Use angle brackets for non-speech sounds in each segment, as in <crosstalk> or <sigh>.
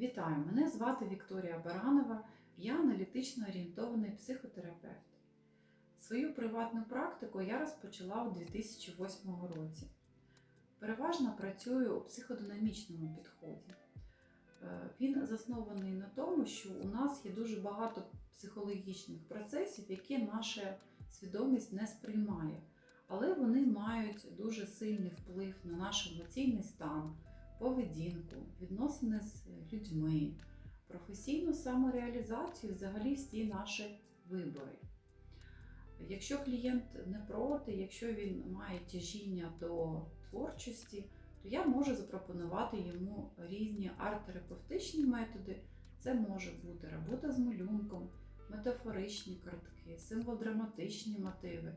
Вітаю! Мене звати Вікторія Баранова, я аналітично орієнтований психотерапевт. Свою приватну практику я розпочала у 2008 році. Переважно працюю у психодинамічному підході. Е, Він заснований на тому, що у нас є дуже багато психологічних процесів, які наша свідомість не сприймає, але вони мають дуже сильний вплив на наш емоційний стан поведінку, відносини з людьми, професійну самореалізацію, взагалі всі наші вибори. Якщо клієнт не проти, якщо він має тяжіння до творчості, то я можу запропонувати йому різні арт-терапевтичні методи. Це може бути робота з малюнком, метафоричні картки, символ-драматичні мотиви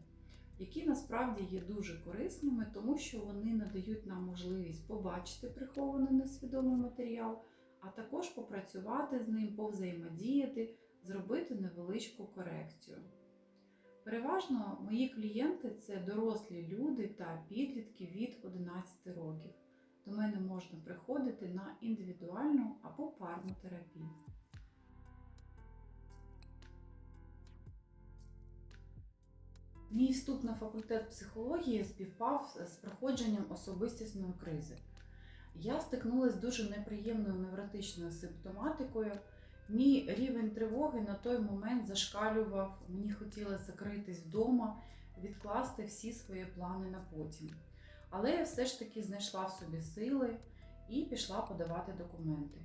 які насправді є дуже корисними, тому що вони надають нам можливість побачити прихований несвідомий матеріал, а також попрацювати з ним, повзаємодіяти, зробити невеличку корекцію. Переважно мої клієнти це дорослі люди та підлітки від 11 років. До мене можна приходити на індивідуальну або парну терапію. Мій вступ на факультет психології співпав з проходженням особистісної кризи. Я стикнулася з дуже неприємною невротичною симптоматикою. Мій рівень тривоги на той момент зашкалював, мені хотілося закритись вдома, відкласти всі свої плани на потім. Але я все ж таки знайшла в собі сили і пішла подавати документи.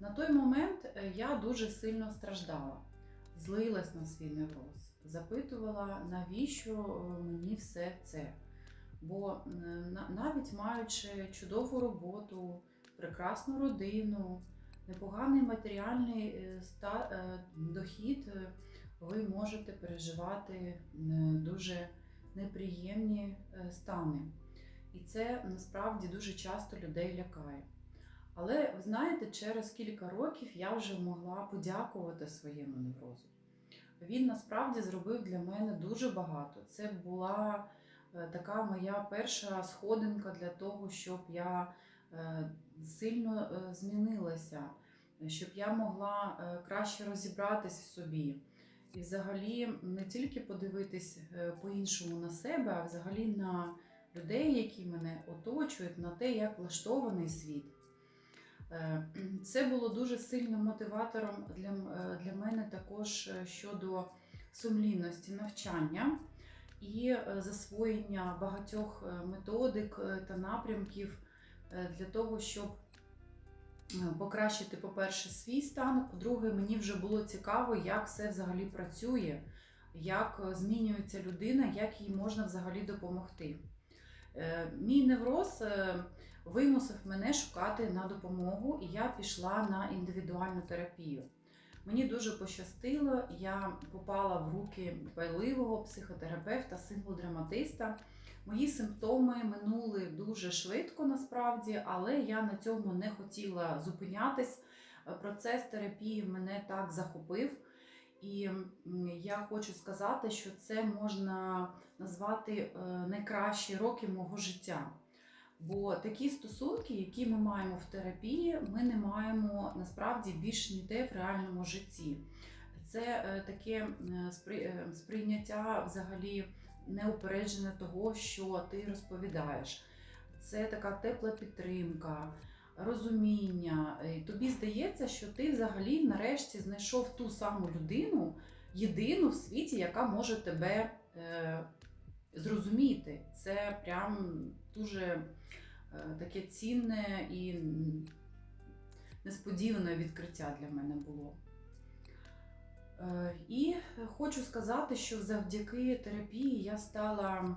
На той момент е, я дуже сильно страждала злилась на свій невроз, запитувала, навіщо е, мені все це. Бо навіть маючи чудову роботу, прекрасну родину, непоганий матеріальний е, е, дохід, ви можете переживати дуже неприємні стани. І це насправді дуже часто людей лякає. Але ви знаєте, через кілька років я вже могла подякувати своєму неврозу. Він насправді зробив для мене дуже багато. Це була е, така моя перша сходинка для того, щоб я е, сильно е, змінилася, щоб я могла краще розібратись в собі. І взагалі не тільки подивитись по-іншому на себе, а взагалі на людей, які мене оточують, на те, як влаштований світ. Е, <clears throat> це було дуже сильним мотиватором для е, для мене також е, щодо сумлінності навчання і засвоєння багатьох методик та напрямків для того, щоб покращити, по-перше, свій стан. По-друге, мені вже було цікаво, як все взагалі працює, як змінюється людина, як їй можна взагалі допомогти. Мій невроз вимусив мене шукати на допомогу, і я пішла на індивідуальну терапію. Мені дуже пощастило, я попала в руки байливого психотерапевта, символ-драматиста. Мої симптоми минули дуже швидко насправді, але я на цьому не хотіла зупинятись. Процес терапії мене так захопив. І я хочу сказати, що це можна назвати е, найкращі роки мого життя. Бо такі стосунки, які ми маємо в терапії, ми не маємо насправді більш ніде в реальному житті. Це е, таке е, сприйняття взагалі неупереджене того, що ти розповідаєш. Це така тепла підтримка розуміння. Тобі здається, що ти взагалі нарешті знайшов ту саму людину, єдину в світі, яка може тебе е, зрозуміти. Це прям дуже е, таке цінне і несподіване відкриття для мене було. Е, і хочу сказати, що завдяки терапії я стала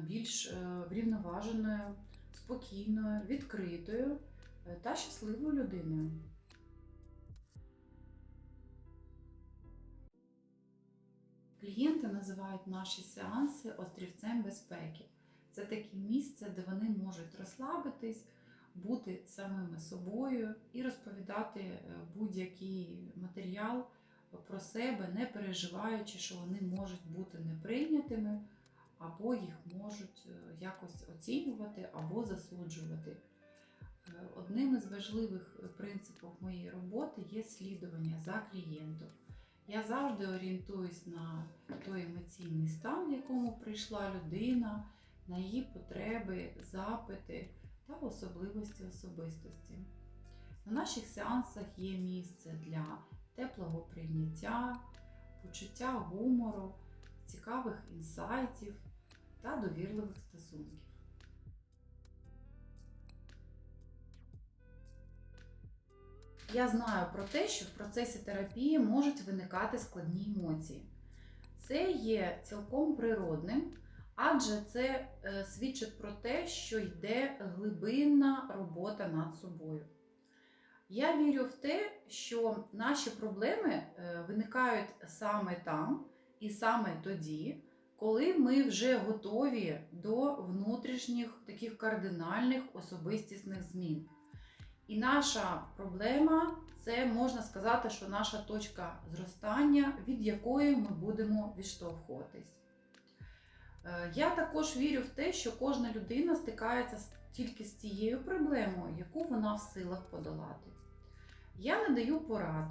більш е, врівноваженою, спокійною, відкритою. Та щасливою людиною. Клієнти називають наші сеанси острівцем безпеки. Це таке місце, де вони можуть розслабитись, бути самими собою і розповідати е, будь-який матеріал про себе, не переживаючи, що вони можуть бути неприйнятими, або їх можуть е, якось оцінювати або засуджувати. Е, Одним із важливих принципів моєї роботи є слідування за клієнтом. Я завжди орієнтуюсь на той емоційний стан, в якому прийшла людина, на її потреби, запити та особливості особистості. На наших сеансах є місце для теплого прийняття, почуття гумору, цікавих інсайтів та довірливих стосунків. Я знаю про те, що в процесі терапії можуть виникати складні емоції. Це є цілком природним, адже це е, свідчить про те, що йде глибинна робота над собою. Я вірю в те, що наші проблеми е, виникають саме там і саме тоді, коли ми вже готові до внутрішніх таких кардинальних особистісних змін. І наша проблема це можна сказати, що наша точка зростання, від якої ми будемо відштовхуватись. Е, Я також вірю в те, що кожна людина стикається тільки з тією проблемою, яку вона в силах подолати. Я не даю порад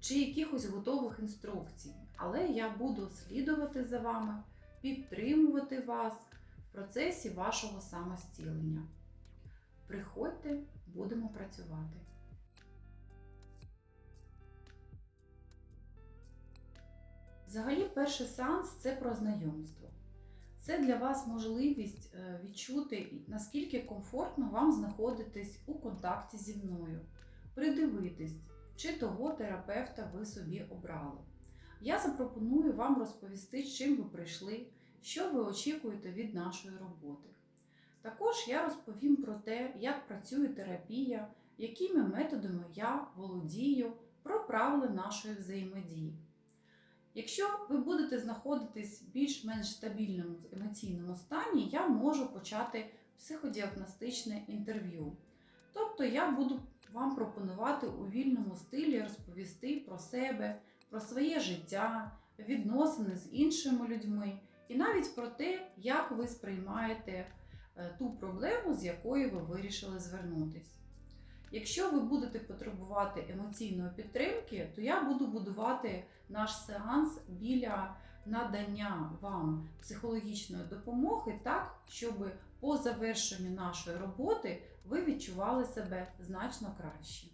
чи якихось готових інструкцій, але я буду слідувати за вами, підтримувати вас в процесі вашого самостілення. Приходьте, будемо працювати. Взагалі, перший сеанс це про знайомство. Це для вас можливість е, відчути, наскільки комфортно вам знаходитись у контакті зі мною, придивитись, чи того терапевта ви собі обрали. Я запропоную вам розповісти, з чим ви прийшли, що ви очікуєте від нашої роботи. Також я розповім про те, як працює терапія, якими методами я володію, про правила нашої взаємодії. Якщо ви будете знаходитись в більш-менш стабільному емоційному стані, я можу почати психодіагностичне інтерв'ю. Тобто я буду вам пропонувати у вільному стилі розповісти про себе, про своє життя, відносини з іншими людьми і навіть про те, як ви сприймаєте ту проблему, з якою ви вирішили звернутись. Якщо ви будете потребувати емоційної підтримки, то я буду будувати наш сеанс біля надання вам психологічної допомоги так, щоб по завершенню нашої роботи ви відчували себе значно краще.